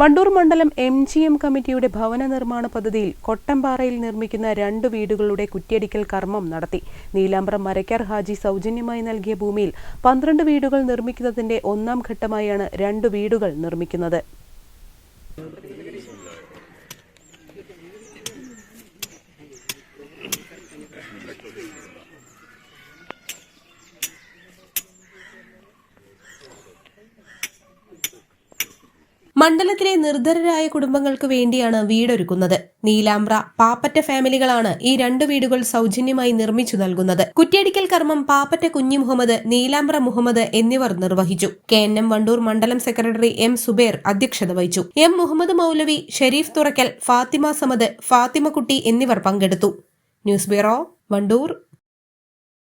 വണ്ടൂർ മണ്ഡലം M G M കമ്മിറ്റിയുടെ ഭവന നിർമ്മാണ പദ്ധതിയിൽ കൊട്ടമ്പാറയിൽ നിർമ്മിക്കുന്ന രണ്ട് വീടുകളുടെ കുറ്റിയടിക്കൽ കർമ്മം നടത്തി. നീലാമ്പ്രം മരക്കാർ ഹാജി സൗജന്യമായി നൽകിയ ഭൂമിയിൽ പന്ത്രണ്ട് വീടുകൾ നിർമ്മിക്കുന്നതിന്റെ ഒന്നാം ഘട്ടമായാണ് രണ്ട് വീടുകൾ നിർമ്മിക്കുന്നത്. മണ്ഡലത്തിലെ നിർധരരായ കുടുംബങ്ങൾക്ക് വേണ്ടിയാണ് വീടൊരുക്കുന്നത്. നീലാമ്പ്ര പാപ്പറ്റ ഫാമിലികളാണ് ഈ രണ്ട് വീടുകൾ സൗജന്യമായി നിർമ്മിച്ചു നൽകുന്നത്. കുറ്റിയടിക്കൽ കർമ്മം പാപ്പറ്റ കുഞ്ഞി മുഹമ്മദ് നീലാമ്പ്ര മുഹമ്മദ് എന്നിവർ നിർവഹിച്ചു. കെ എൻ എം വണ്ടൂർ മണ്ഡലം സെക്രട്ടറി എം സുബേർ അധ്യക്ഷത വഹിച്ചു. എം മുഹമ്മദ് മൗലവി ഷെരീഫ് തുറക്കൽ ഫാത്തിമ സമദ് ഫാത്തിമക്കുട്ടി എന്നിവർ പങ്കെടുത്തു. News bureau Wandoor.